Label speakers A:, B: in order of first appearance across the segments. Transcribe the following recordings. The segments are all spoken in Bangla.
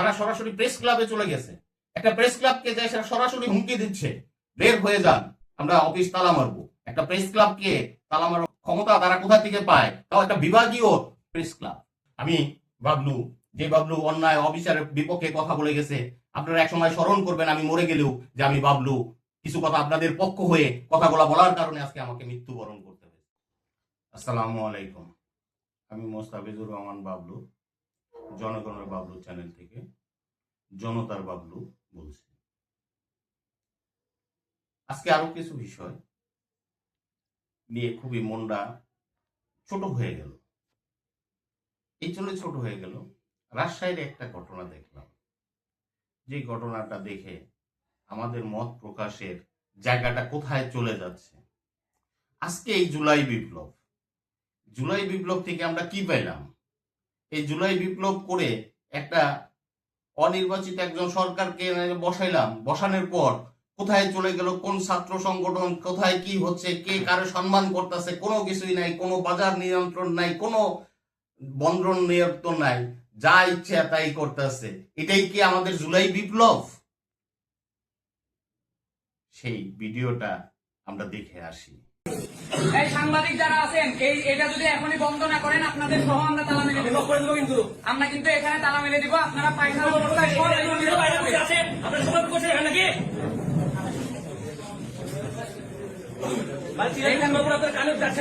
A: তারা সরাসরি প্রেস ক্লাবে চলে গেছে। একটা প্রেস ক্লাবকে যে সেটা সরাসরি হুমকি দিচ্ছে, বের হয়ে যান, আমরা অফিস তালা মারবো। একটা প্রেস ক্লাবকে তালা মারার ক্ষমতা তারা কোথা থেকে পায়? তাও একটা বিভাগীয় প্রেস ক্লাব আমি বাবলু, যে বাবলু অন্যায় অবিচারের বিপক্ষে কথা বলে গেছে, আপনারা একসময় স্মরণ করবেন, আমি মরে গেলেও যে আমি বাবলু। কিছু কথা আপনাদের পক্ষ হয়ে কথাগুলো বলার কারণে আজকে আমাকে মৃত্যুবরণ করতে হয়েছে। আসসালামু আলাইকুম। আমি মোস্তাফিজুর রহমান বাবলু। জনগণের বাবলু চ্যানেল থেকে জনতার বাবলু বলছি। আজকে আরও কিছু বিষয় নিয়ে খুবই মনটা ছোট হয়ে গেল। এই জন্য ছোট হয়ে গেল। রাজশাহীর একটা ঘটনা দেখলাম। যে ঘটনাটা দেখে আমাদের মত প্রকাশের জায়গাটা কোথায় চলে যাচ্ছে? আজকে এই জুলাই বিপ্লব। জুলাই বিপ্লব থেকে আমরা কি পেলাম? এই জুলাই বিপ্লব করে একটা অনির্বাচিত একজন সরকারকে বসাইলাম। বসানোর পর কোথায় চলে গেল, কোন ছাত্র সংগঠন, কোথায় কি হচ্ছে, কে কারও সম্মান করতেছে, কোনো কিছুই নাই, কোনো বাজার নিয়ন্ত্রণ নাই, কোনো বন্দ্রণ নিয়ন্ত্রণ নাই, যা ইচ্ছে তাই করতেছে। এটাই কি আমাদের জুলাই বিপ্লব? সেই ভিডিওটা আমরা দেখে আসি।
B: এই সাংবাদিক যারা আছেন এই এটা যদি এখনই বন্ধ না করেন আপনাদের সহ আমরা তালা মেরে দেবো। করে দেবো কিন্তু। আমরা কিন্তু এখানে তালা মেরে দিব আপনারা পায়খানা সব।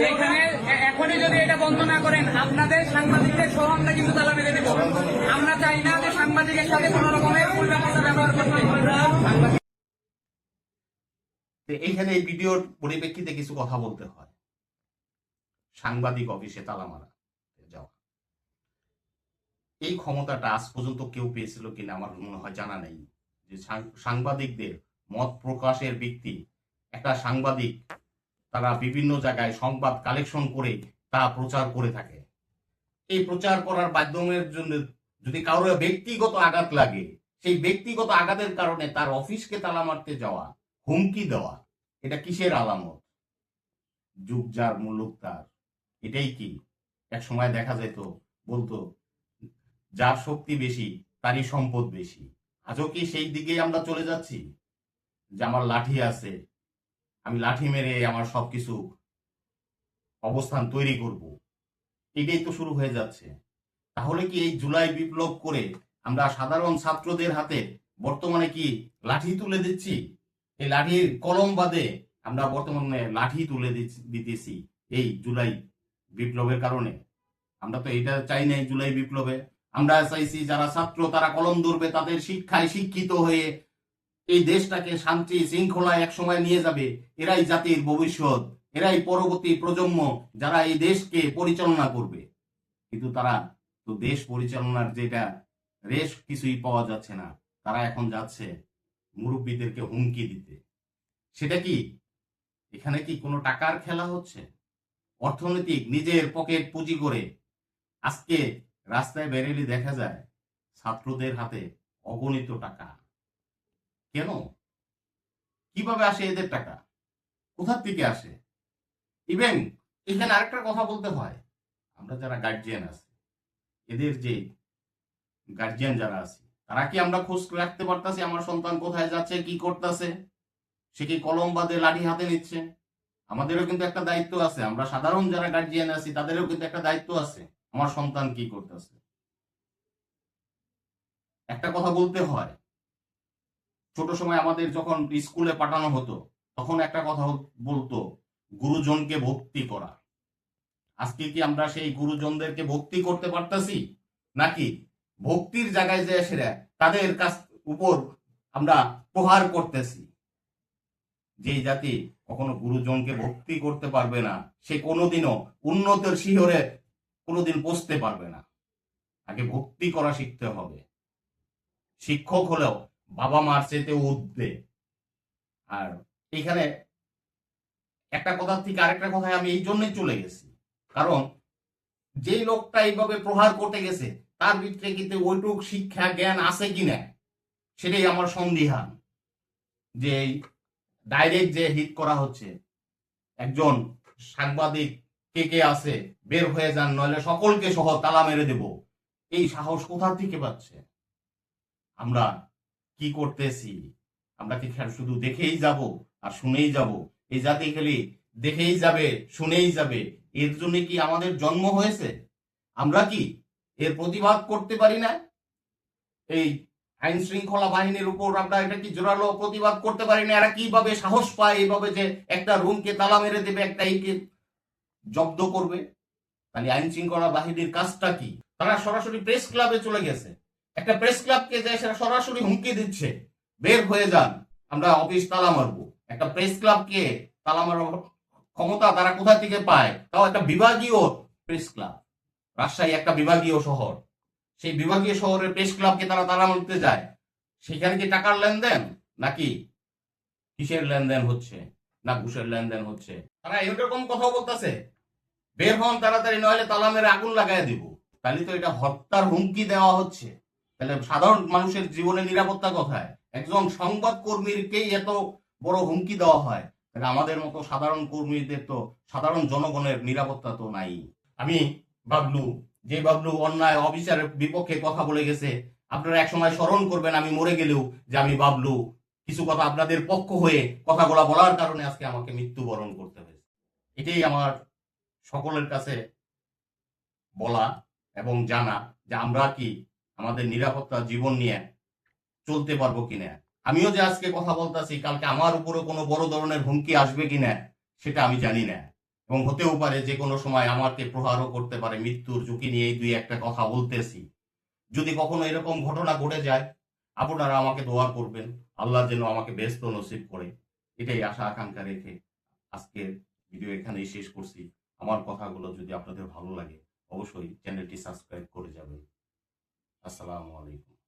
B: এখানে এ- এখনই যদি এটা বন্ধ না করেন আপনাদের সাংবাদিকদের সহ আমরা কিন্তু তালা মেরে দেবো। আমরা চাই না যে সাংবাদিকের সাথে কোন রকমের উল্টাপাল্টা ব্যবহার করতে
A: এইখানে এই ভিডিওর পরিপ্রেক্ষিতে কিছু কথা বলতে হয়। সাংবাদিক অফিসে তালা মারা, যাওয়া। এই ক্ষমতাটা আজ পর্যন্ত কেউ পেয়েছিল কিনা আমার মনে হয় জানা নেই। যে সাংবাদিকদের মত প্রকাশের ব্যক্তি, একটা সাংবাদিক, তারা বিভিন্ন জায়গায় সংবাদ কালেকশন করে তা প্রচার করে থাকে। এই প্রচার করার মাধ্যমের জন্য যদি কারও ব্যক্তিগত আঘাত লাগে, সেই ব্যক্তিগত আঘাতের কারণে তার অফিসকে তালা মারতে যাওয়া হুমকি দেওয়া, এটা কিসের আলামত? যুগ যার মুলুক তার। এটাই কি? এক সময় দেখা যেত, বলতো, যার শক্তি বেশি, তারই সম্পদ বেশি। আজও কি সেই দিকে আমরা চলে যাচ্ছি? যে আমার লাঠি আছে, আমি লাঠি মেরে আমার সবকিছু অবস্থান তৈরি করব। এটাই তো শুরু হয়ে যাচ্ছে। তাহলে কি এই জুলাই বিপ্লব করে আমরা সাধারণ ছাত্রদের হাতে বর্তমানে কি লাঠি তুলে দিচ্ছি? এই লাঠির কলম বাদে আমরা বর্তমানে লাঠি তুলে দিতেছি এই জুলাই বিপ্লবের কারণে। আমরা তো এটা চাই নাই জুলাই বিপ্লবে। আমরা চাইছি যারা ছাত্র তারা কলম ধরবে, তাদের শিক্ষায় শিক্ষিত হয়ে এই দেশটাকে শান্তি শৃঙ্খলায় এক সময় নিয়ে যাবে। এরাই জাতির ভবিষ্যৎ, এরাই পরবর্তী প্রজন্ম যারা এই দেশকে পরিচালনা করবে। কিন্তু তারা তো দেশ পরিচালনার যেটা রেশ কিছুই পাওয়া যাচ্ছে না। তারা এখন যাচ্ছে মুরব্বীদেরকে হুমকি দিতে। সেটা কি? এখানে কি কোনো টাকার খেলা হচ্ছে? অর্থনৈতিক নিজের পকেট পুঁজি করে। আজকে রাস্তায় বেরেলি দেখা যায়, ছাত্রদের হাতে অগণিত টাকা। কেন? কীভাবে আসে এদের টাকা? কোথার থেকে আসে? ইভেন, এখানে আরেকটা কথা বলতে হয়। আমরা যারা গার্জিয়ান আছি, এদের যে গার্জিয়ান যারা আছে তারা কি আমরা খোঁজ রাখতে পারতাছি আমার সন্তান কোথায় যাচ্ছে, কি করতেছে? সে কি কলম বাদে লাঠি হাতে নিচ্ছে? আমাদেরও কিন্তু একটা দায়িত্ব আছে। আমরা সাধারণ যারা গার্জিয়ান আছি, তাদেরও কিন্তু একটা দায়িত্ব আছে। আমার সন্তান কি করতেছে? একটা কথা বলতে হয়। ছোট সময় আমাদের যখন স্কুলে পাঠানো হতো, তখন একটা কথা বলতো, গুরুজনকে ভক্তি করা। আজকে কি আমরা সেই গুরুজনদেরকে ভক্তি করতে পারতাছি? নাকি ভক্তির জায়গায় যে সেরা তাদের কাছ উপর আমরা প্রহার করতেছি। যে জাতি কখনো গুরুজনকে ভক্তি করতে পারবে না, সে কোনোদিনও উন্নতের শিহরে কোনোদিন বসতে পারবে না। আগে ভক্তি করা শিখতে হবে। শিক্ষক হলেও বাবা মার চেতে উঠবে আর এখানে একটা কথা থেকে আরেকটা কথায় আমি এই জন্যই চলে গেছি। কারণ যেই লোকটা এইভাবে প্রহার করতে গেছে তার ভিতরে কিন্তু ওইটুক শিক্ষা, জ্ঞান আছে কিনা, সেটাই আমার সন্দিহান যে ডাইরেক্ট যে হিট করা হচ্ছে, একজন সাংবাদিক কে কে আছে, বের হয়ে যান, নইলে সকলকে সহ তালা মেরে দেব। এই সাহস কোথা থেকে পাচ্ছে? আমরা কি করতেছি? আমরা কি খেয়াল শুধু দেখেই যাব আর শুনেই যাব? এই জাতি খালি দেখেই যাবে, শুনেই যাবে। এর জন্য কি আমাদের জন্ম হয়েছে? আমরা কি এর প্রতিবাদ করতে পারি না। এই আইন শৃঙ্খলা বাহিনীর উপর আমরা এটা কি জোরালো প্রতিবাদ করতে পারি না। এরা কীভাবে সাহস পায় এইভাবে যে একটা রুমকে তালা মেরে দেবে, একটা ইকে জব্দ করবে? তাহলে আইন শৃঙ্খলা বাহিনীর কাজটা কি? তারা সরাসরি প্রেস ক্লাবে চলে গেছে। একটা প্রেস ক্লাবকে যে সেটা সরাসরি হুমকি দিচ্ছে। বের হয়ে যান, আমরা অফিস তালা মারবো। একটা প্রেস ক্লাবকে তালা মারার ক্ষমতা তারা কোথা থেকে পায়? তাও একটা বিভাগীয় প্রেস ক্লাব রাজশাহী একটা বিভাগীয় শহর। সেই বিভাগীয় শহরের প্রেস ক্লাবকে তারা তালা মারতে যায়। সেখানে কি টাকার লেনদেন? নাকি কিসের লেনদেন হচ্ছে? না ঘুষের লেনদেন হচ্ছে? তারা এরকম কথা বলতেছে। বের হন তাড়াতাড়ি, নইলে তালা মেরে আগুন লাগাই দিব। তাহলে তো এটা হত্যার হুমকি দেওয়া হচ্ছে। তাহলে সাধারণ মানুষের জীবনে নিরাপত্তা কোথায়? একজন সংবাদ কর্মীরকেই এত বড় হুমকি দেওয়া হয়। তাহলে আমাদের মতো সাধারণ কর্মীদের তো, সাধারণ জনগণের নিরাপত্তা তো নাই। আমি বাবলু, যে বাবলু অন্যায়, অবিচারের বিপক্ষে কথা বলে গেছে, আপনারা একসময় স্মরণ করবেন আমি মরে গেলেও যে আমি বাবলু। কিছু কথা আপনাদের পক্ষ হয়ে কথাগুলা বলার কারণে আজকে আমাকে মৃত্যুবরণ করতে হয়েছে। এটাই আমার সকলের কাছে বলা এবং জানা যে আমরা কি আমাদের নিরাপত্তা জীবন নিয়ে চলতে পারব কিনা। আমিও যে আজকে কথা বলতেছি, কালকে আমার উপরে কোনো বড় ধরনের হুমকি আসবে কিনা, সেটা আমি জানি না। এবং হতেও পারে যে কোনো সময় আমাকে প্রহারও করতে পারে মৃত্যুর ঝুঁকি নিয়ে এই দুই একটা কথা বলতেছি। যদি কখনো এরকম ঘটনা ঘটে যায়, আপনারা আমাকে দোয়া করবেন, আল্লাহ যেন আমাকে ব্যস্ত নসিব করে। এটাই আশা আকাঙ্ক্ষা রেখে আজকের ভিডিও এখানেই শেষ করছি। আমার কথাগুলো যদি আপনাদের ভালো লাগে, অবশ্যই চ্যানেলটি সাবস্ক্রাইব করে যাবেন। আসসালামু আলাইকুম।